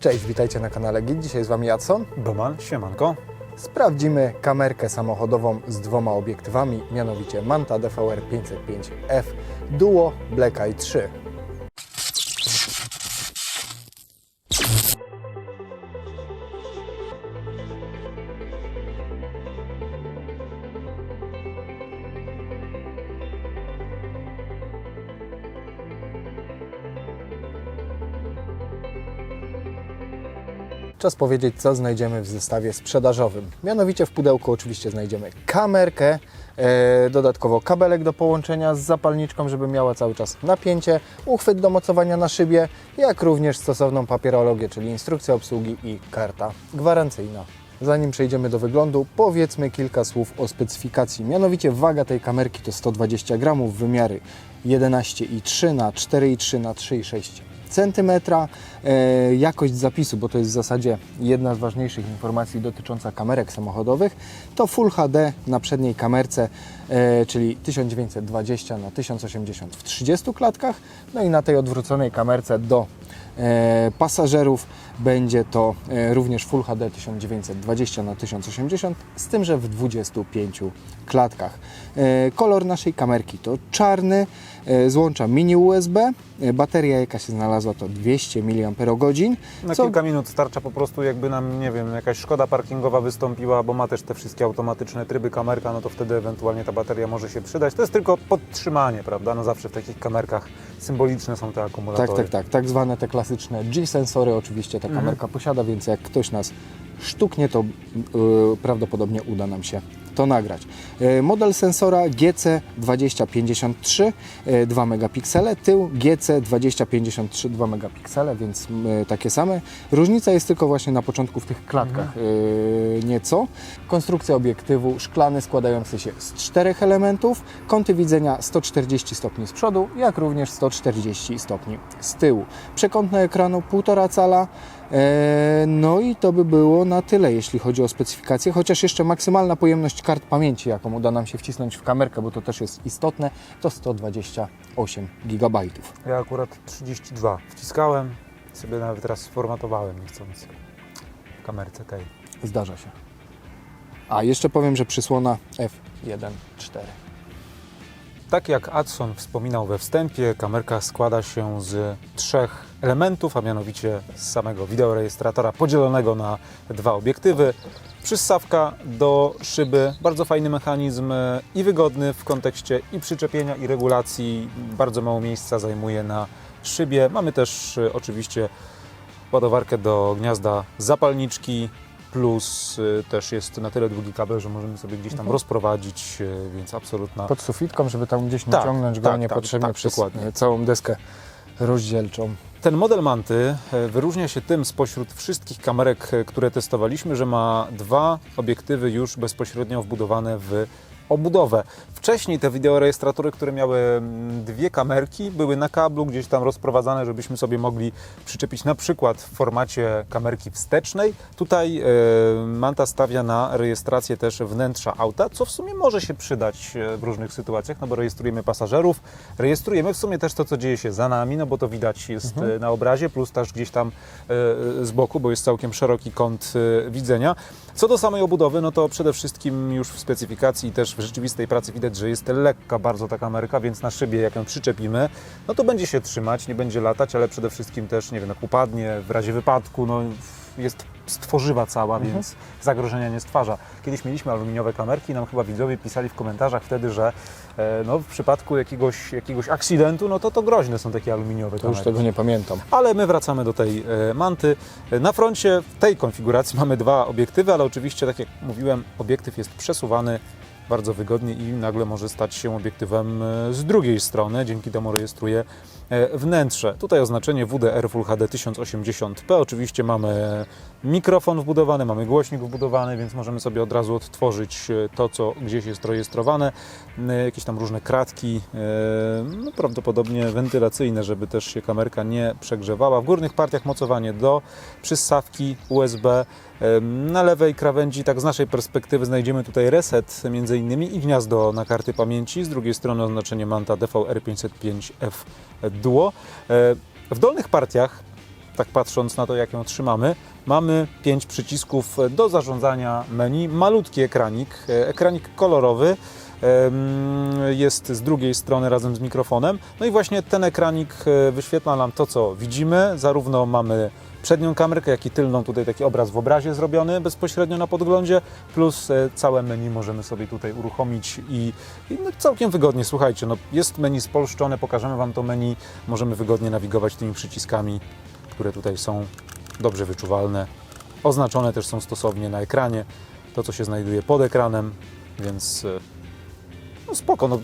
Cześć, witajcie na kanale Git. Dzisiaj z Wami Jadson. Doman, siemanko. Sprawdzimy kamerkę samochodową z dwoma obiektywami, mianowicie Manta DVR 505F Duo Black Eye 3. Czas powiedzieć, co znajdziemy w zestawie sprzedażowym. Mianowicie w pudełku oczywiście znajdziemy kamerkę, e, dodatkowo kabelek do połączenia z zapalniczką, żeby miała cały czas napięcie, uchwyt do mocowania na szybie, jak również stosowną papierologię, czyli instrukcja obsługi i karta gwarancyjna. Zanim przejdziemy do wyglądu, powiedzmy kilka słów o specyfikacji. Mianowicie waga tej kamerki to 120 gramów, wymiary 11,3 na 4,3 na 3,6 centymetra. E, jakość zapisu, bo to jest w zasadzie jedna z ważniejszych informacji dotycząca kamerek samochodowych, to Full HD na przedniej kamerce, e, czyli 1920 na 1080 w 30 klatkach, no i na tej odwróconej kamerce do e, pasażerów będzie to również Full HD 1920 na 1080 z tym, że w 25 klatkach. Kolor naszej kamerki to czarny, złącza mini USB, e, bateria jaka się znalazła to 200 mAh. Na Co- kilka minut starcza po prostu, jakby nam, nie wiem, jakaś szkoda parkingowa wystąpiła, bo ma też te wszystkie automatyczne tryby kamerka, no to wtedy ewentualnie ta bateria może się przydać. To jest tylko podtrzymanie, prawda? No zawsze w takich kamerkach symboliczne są te akumulatory. Tak, tak, tak. Tak zwane te klasyczne G-sensory oczywiście ta Mhm. kamerka posiada, więc jak ktoś nas sztuknie, to yy, prawdopodobnie uda nam się to nagrać. Yy, model sensora GC2053 yy, 2 megapiksele, tył GC2053 2 megapiksele, więc yy, takie same. Różnica jest tylko właśnie na początku w tych klatkach yy, nieco. Konstrukcja obiektywu szklany składający się z czterech elementów, kąty widzenia 140 stopni z przodu, jak również 140 stopni z tyłu. Przekątne ekranu 1,5 cala. E, No i to by było na tyle, jeśli chodzi o specyfikację, chociaż jeszcze maksymalna pojemność kart pamięci, jaką uda nam się wcisnąć w kamerkę, bo to też jest istotne, to 128 GB. Ja akurat 32 wciskałem, sobie nawet raz sformatowałem niechcący w kamerce tej. Zdarza się. A jeszcze powiem, że przysłona F1.4. Tak jak Adson wspominał we wstępie, kamerka składa się z trzech elementów, a mianowicie z samego wideorejestratora podzielonego na dwa obiektywy, przyssawka do szyby, bardzo fajny mechanizm i wygodny w kontekście i przyczepienia i regulacji, bardzo mało miejsca zajmuje na szybie. Mamy też oczywiście ładowarkę do gniazda zapalniczki, plus e, też jest na tyle długi kabel, że możemy sobie gdzieś tam Mhm. rozprowadzić, e, więc absolutna Pod sufitką, żeby tam gdzieś Tak, naciągnąć go tak, niepotrzebnie tak, przez dokładnie. e, całą deskę rozdzielczą. Ten model manty wyróżnia się tym spośród wszystkich kamerek, które testowaliśmy, że ma dwa obiektywy już bezpośrednio wbudowane w obudowę. Wcześniej te wideorejestratory, które miały mm, dwie kamerki, były na kablu gdzieś tam rozprowadzane, żebyśmy sobie mogli przyczepić na przykład w formacie kamerki wstecznej. Tutaj e, Manta stawia na rejestrację też wnętrza auta, co w sumie może się przydać e, w różnych sytuacjach, no bo rejestrujemy pasażerów, rejestrujemy w sumie też to, co dzieje się za nami, no bo to widać jest Mhm. e, na obrazie, plus też gdzieś tam z boku, bo jest całkiem szeroki kąt widzenia. Co do samej obudowy, no to przede wszystkim już w specyfikacji i też w rzeczywistej pracy widać, że jest lekka bardzo ta kamerka, więc na szybie jak ją przyczepimy, no to będzie się trzymać, nie będzie latać, ale przede wszystkim też, nie wiem, jak upadnie w razie wypadku, no jest stworzywa cała, Mhm. więc zagrożenia nie stwarza. Kiedyś mieliśmy aluminiowe kamerki, nam chyba widzowie pisali w komentarzach wtedy, że e, no, w przypadku jakiegoś, jakiegoś akcydentu, no to to groźne są takie aluminiowe To już kamerki. tego nie pamiętam. Ale my wracamy do tej e, manty. E, Na froncie w tej konfiguracji mamy dwa obiektywy, ale oczywiście, tak jak mówiłem, obiektyw jest przesuwany bardzo wygodnie i nagle może stać się obiektywem e, z drugiej strony. Dzięki temu rejestruje e, wnętrze. Tutaj oznaczenie WDR Full HD 1080p. Oczywiście mamy mikrofon wbudowany, mamy głośnik wbudowany, więc możemy sobie od razu odtworzyć e, to, co gdzieś jest rejestrowane. Jakieś tam różne kratki, no prawdopodobnie wentylacyjne, żeby też się kamerka nie przegrzewała. W górnych partiach mocowanie do przyssawki USB. Na lewej krawędzi, tak z naszej perspektywy, znajdziemy tutaj reset między innymi i gniazdo na karty pamięci. Z drugiej strony oznaczenie Manta DVR505F Duo. E, W dolnych partiach tak patrząc na to, jak ją trzymamy, mamy pięć przycisków do zarządzania menu. Malutki ekranik, e, ekranik kolorowy. Jest z drugiej strony razem z mikrofonem. No i właśnie ten ekranik e, wyświetla nam to, co widzimy. Zarówno mamy przednią kamerkę, jak i tylną, tutaj taki obraz w obrazie zrobiony bezpośrednio na podglądzie, plus e, całe menu możemy sobie tutaj uruchomić i, i no, całkiem wygodnie, słuchajcie, no, jest menu spolszczone, pokażemy Wam to menu, możemy wygodnie nawigować tymi przyciskami, które tutaj są dobrze wyczuwalne, oznaczone też są stosownie na ekranie, to co się znajduje pod ekranem, więc e, no spoko, no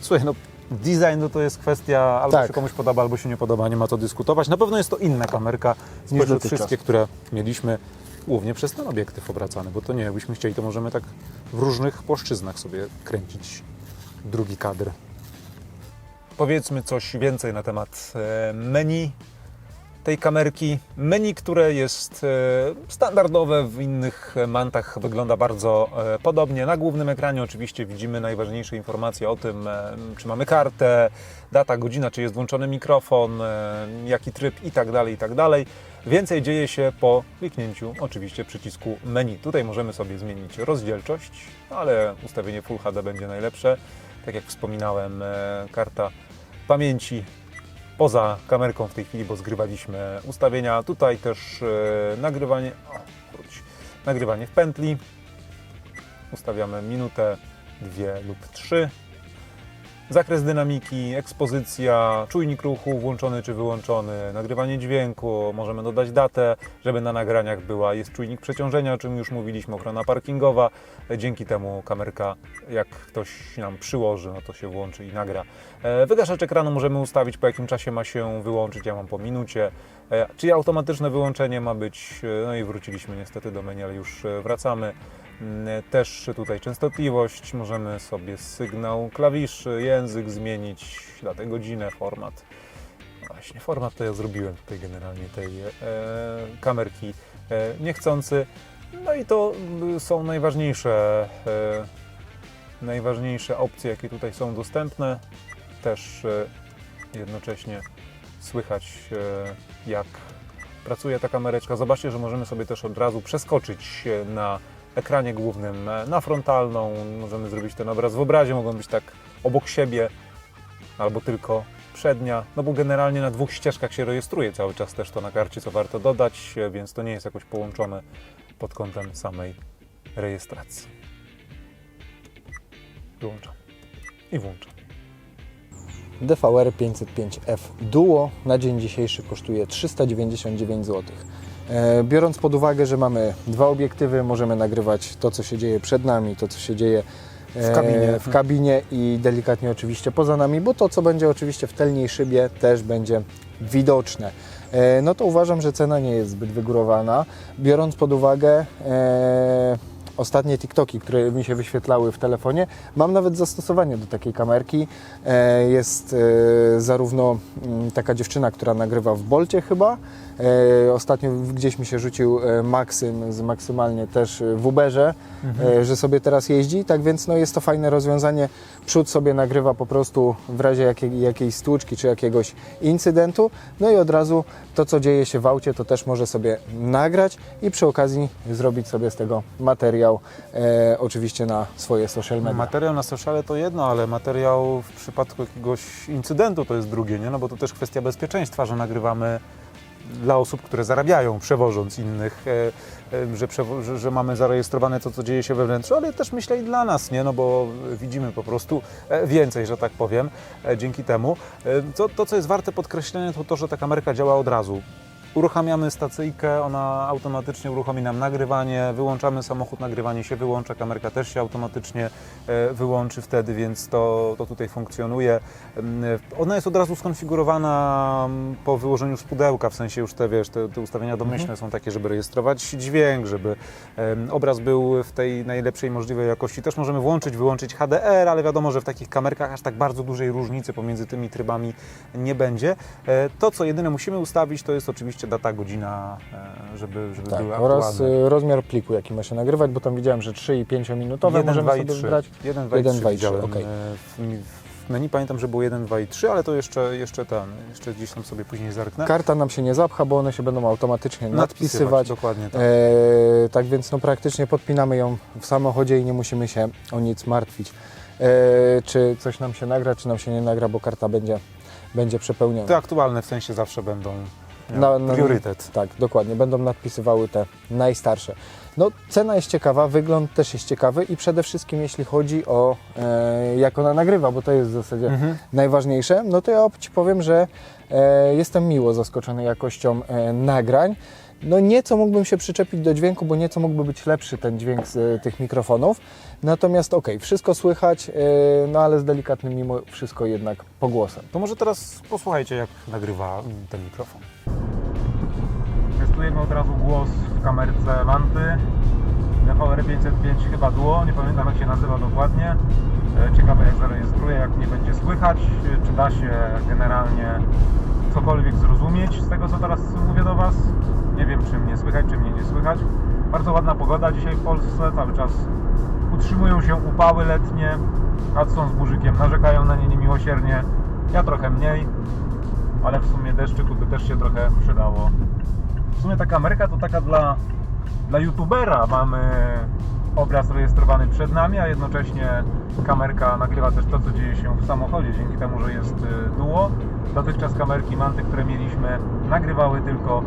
słuchaj, no design no to jest kwestia albo Tak. się komuś podoba, albo się nie podoba, nie ma to dyskutować. Na pewno jest to inna kamerka niż wszystkie, które mieliśmy głównie przez ten obiektyw obracany, bo to nie, jakbyśmy chcieli, to możemy tak w różnych płaszczyznach sobie kręcić drugi kadr. Powiedzmy coś więcej na temat e, menu tej kamerki. Menu, które jest e, standardowe w innych mantach, wygląda bardzo e, podobnie. Na głównym ekranie oczywiście widzimy najważniejsze informacje o tym, e, czy mamy kartę, data, godzina, czy jest włączony mikrofon, jaki tryb i tak dalej, i tak. Więcej dzieje się po kliknięciu oczywiście przycisku menu. Tutaj możemy sobie zmienić rozdzielczość, ale ustawienie Full HD będzie najlepsze. Tak jak wspominałem, karta pamięci poza kamerką w tej chwili, bo zgrywaliśmy ustawienia. Tutaj też e, nagrywanie, o, wróć, nagrywanie w pętli. Ustawiamy minutę, dwie lub trzy. Zakres dynamiki, ekspozycja, czujnik ruchu włączony czy wyłączony, nagrywanie dźwięku, możemy dodać datę, żeby na nagraniach była. Jest czujnik przeciążenia, o czym już mówiliśmy, ochrona parkingowa. Dzięki temu kamerka, jak ktoś nam przyłoży, no to się włączy i nagra. E, Wygaszacz ekranu możemy ustawić, po jakim czasie ma się wyłączyć. Ja mam po minucie. E, Czyli automatyczne wyłączenie ma być. e, No i wróciliśmy niestety do menu, ale już wracamy. Mm, Też tutaj częstotliwość, możemy sobie sygnał klawiszy, język zmienić, datę, godzinę, format. Właśnie, format to ja zrobiłem tutaj generalnie tej e, kamerki e, niechcący. No i to y, są najważniejsze, e, najważniejsze opcje, jakie tutaj są dostępne. Też e, jednocześnie słychać, e, jak pracuje ta kamereczka. Zobaczcie, że możemy sobie też od razu przeskoczyć na ekranie głównym e, na frontalną. Możemy zrobić ten obraz w obrazie, mogą być tak obok siebie albo tylko przednia, no bo generalnie na dwóch ścieżkach się rejestruje cały czas też to na karcie, co warto dodać, e, więc to nie jest jakoś połączone pod kątem samej rejestracji. Wyłączam i włączam. DVR 505F Duo na dzień dzisiejszy kosztuje 399 zł. E, Biorąc pod uwagę, że mamy dwa obiektywy, możemy nagrywać to, co się dzieje przed nami, to, co się dzieje e, W kabinie. w kabinie i delikatnie oczywiście poza nami, bo to, co będzie oczywiście w tylnej szybie, też będzie widoczne. E, No to uważam, że cena nie jest zbyt wygórowana, biorąc pod uwagę e, ostatnie TikToki, które mi się wyświetlały w telefonie. Mam nawet zastosowanie do takiej kamerki. E, Jest e, zarówno mm, taka dziewczyna, która nagrywa w Bolcie chyba. E, Ostatnio gdzieś mi się rzucił Maksym z maksymalnie też w Uberze, e, że sobie teraz jeździ. Tak więc no, jest to fajne rozwiązanie. Przód sobie nagrywa po prostu w razie jakiej, jakiejś stłuczki czy jakiegoś incydentu. No i od razu to, co dzieje się w aucie, to też może sobie nagrać i przy okazji zrobić sobie z tego materiał e, oczywiście na swoje social media. Materiał na sociale to jedno, ale materiał w przypadku jakiegoś incydentu to jest drugie, nie? No bo to też kwestia bezpieczeństwa, że nagrywamy dla osób, które zarabiają, przewożąc innych, e, e, że, przewo- że, mamy zarejestrowane to, co dzieje się we wnętrzu, ale też myślę i dla nas, nie? No bo widzimy po prostu e, więcej, że tak powiem, dzięki temu. To, to, co jest warte podkreślenia, to to, że ta kamerka działa od razu. Uruchamiamy stacyjkę, ona automatycznie uruchomi nam nagrywanie, wyłączamy samochód, nagrywanie się wyłącza, kamerka też się automatycznie e, wyłączy wtedy, więc to, to tutaj funkcjonuje. Mm, Ona jest od razu skonfigurowana mm, po wyłożeniu z pudełka, w sensie już te, wiesz, te, te ustawienia domyślne są takie, żeby rejestrować dźwięk, żeby obraz był w tej najlepszej możliwej jakości. Też możemy włączyć, wyłączyć HDR, ale wiadomo, że w takich kamerkach aż tak bardzo dużej różnicy pomiędzy tymi trybami nie będzie. E, To, co jedyne musimy ustawić, to jest oczywiście data, godzina, e, żeby, żeby Tak, były oraz aktualne. e, rozmiar pliku, jaki ma się nagrywać, bo tam widziałem, że 3 i 5 minutowe 1, możemy 2 i sobie 3. wybrać. 1, 2 i 1, 3 2 i 3, widziałem okej. e, w, menu pamiętam, że było 1, 2 i 3, ale to jeszcze, jeszcze ten, jeszcze gdzieś tam sobie później zerknę. Karta nam się nie zapcha, bo one się będą automatycznie nadpisywać. Dokładnie tak. E, tak więc no, praktycznie podpinamy ją w samochodzie i nie musimy się o nic martwić. E, czy coś nam się nagra, czy nam się nie nagra, bo karta będzie, będzie przepełniona. Te aktualne w sensie zawsze będą Na- na- priorytet. Tak, dokładnie. Będą nadpisywały te najstarsze. No, cena jest ciekawa, wygląd też jest ciekawy i przede wszystkim jeśli chodzi o e, jak ona nagrywa, bo to jest w zasadzie Mhm. najważniejsze, no to ja Ci powiem, że e, jestem miło zaskoczony jakością e, nagrań. No nieco mógłbym się przyczepić do dźwięku, bo nieco mógłby być lepszy ten dźwięk z e, tych mikrofonów. Natomiast okej, wszystko słychać, e, no ale z delikatnym mimo wszystko jednak pogłosem. To może teraz posłuchajcie, jak nagrywa ten mikrofon. Testujemy od razu głos w kamerce Manty. DVR 505 chyba Duo, nie pamiętam jak się nazywa dokładnie. E, Ciekawe jak zarejestruje, jak nie będzie słychać, czy da się generalnie cokolwiek zrozumieć z tego co teraz mówię do Was. Nie wiem czy mnie słychać, czy mnie nie słychać. Bardzo ładna pogoda dzisiaj w Polsce, cały czas utrzymują się upały letnie. Hudson z burzykiem narzekają na nie niemiłosiernie. Ja trochę mniej, ale w sumie deszczyku by też się trochę przydało. W sumie ta kamerka to taka dla, dla youtubera. Mamy obraz rejestrowany przed nami, a jednocześnie kamerka nagrywa też to, co dzieje się w samochodzie, dzięki temu, że jest y, duo. Dotychczas kamerki Manty, które mieliśmy, nagrywały tylko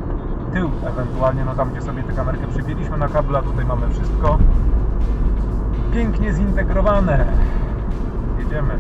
tył, ewentualnie no tam, gdzie sobie tę kamerkę przypięliśmy na kabla, tutaj mamy wszystko pięknie zintegrowane. Jedziemy.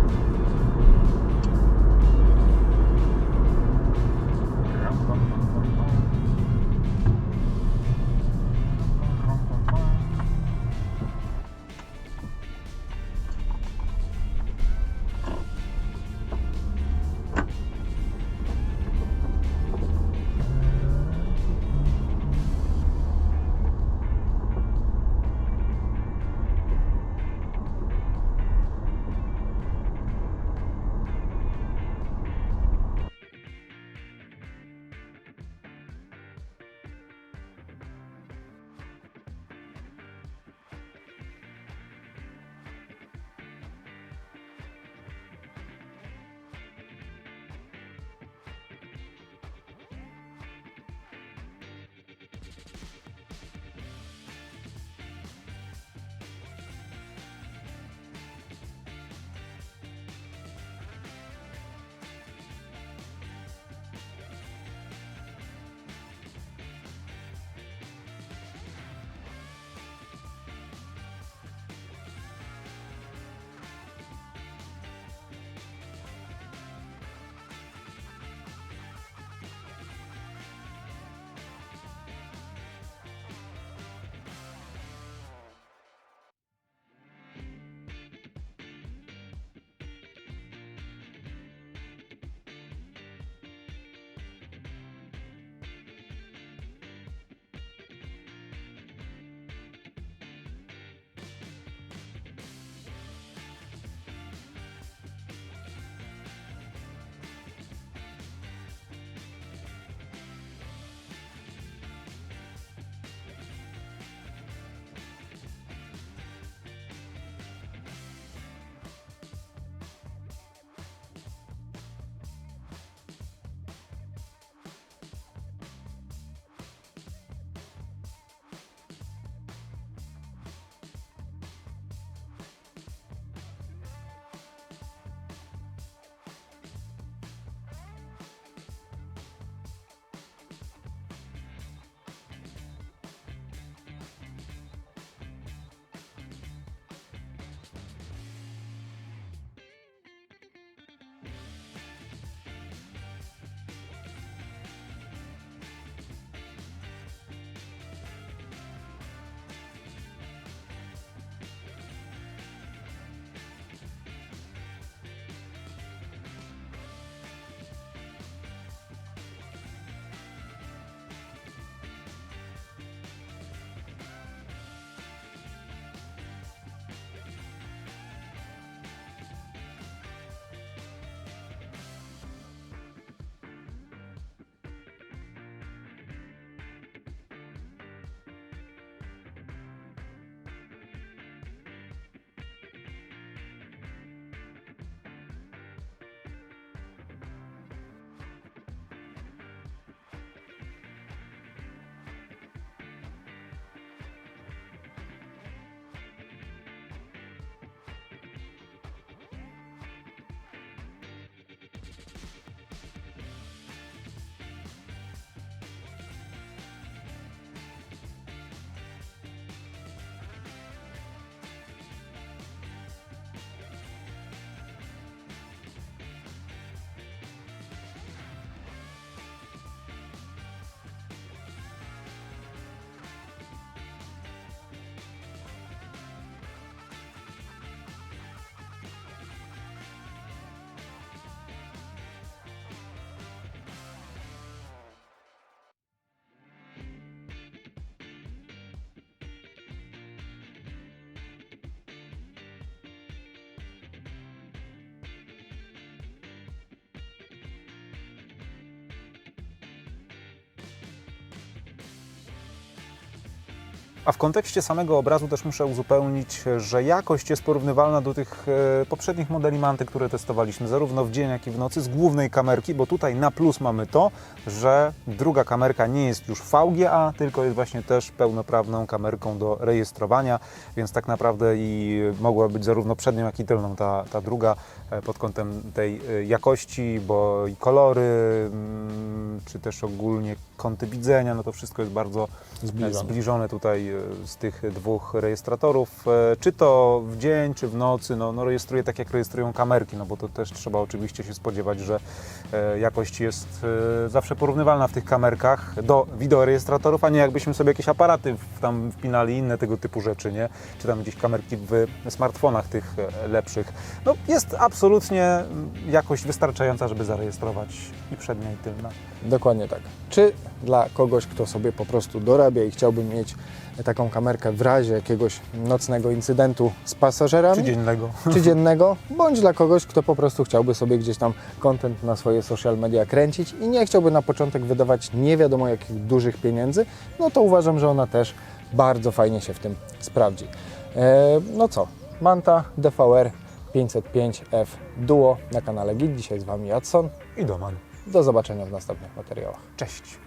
A w kontekście samego obrazu też muszę uzupełnić, że jakość jest porównywalna do tych e, poprzednich modeli Manty, które testowaliśmy, zarówno w dzień, jak i w nocy, z głównej kamerki, bo tutaj na plus mamy to, że druga kamerka nie jest już VGA, tylko jest właśnie też pełnoprawną kamerką do rejestrowania, więc tak naprawdę i mogła być zarówno przednią, jak i tylną ta, ta druga e, pod kątem tej e, jakości, bo i kolory, mm, czy też ogólnie kąty widzenia, no to wszystko jest bardzo Zbliżone. zbliżone tutaj z tych dwóch rejestratorów. E, Czy to w dzień, czy w nocy, no, no rejestruje tak jak rejestrują kamerki, no bo to też trzeba oczywiście się spodziewać, że e, jakość jest e, zawsze porównywalna w tych kamerkach do wideorejestratorów, a nie jakbyśmy sobie jakieś aparaty tam wpinali, inne tego typu rzeczy, nie? Czy tam gdzieś kamerki w smartfonach tych lepszych. No jest absolutnie mm, jakość wystarczająca, żeby zarejestrować i przednia i tylna. Dokładnie tak. Czy dla kogoś, kto sobie po prostu dorabia i chciałby mieć taką kamerkę w razie jakiegoś nocnego incydentu z pasażerami, Czy dziennego. czy dziennego, bądź dla kogoś, kto po prostu chciałby sobie gdzieś tam content na swoje social media kręcić i nie chciałby na początek wydawać nie wiadomo jakich dużych pieniędzy, no to uważam, że ona też bardzo fajnie się w tym sprawdzi. E, no co, Manta DVR 505F Duo na kanale Git. Dzisiaj z Wami Jadson. I Doman. Do zobaczenia w następnych materiałach. Cześć.